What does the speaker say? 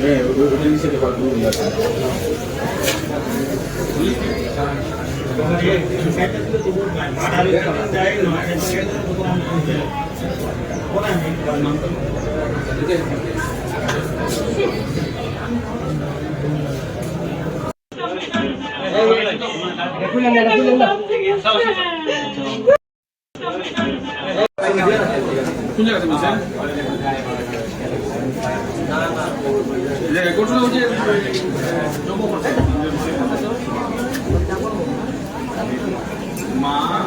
네, 오늘 시대 가지고. 혼자 같은 거세요? 네, 고추 나오지? 마.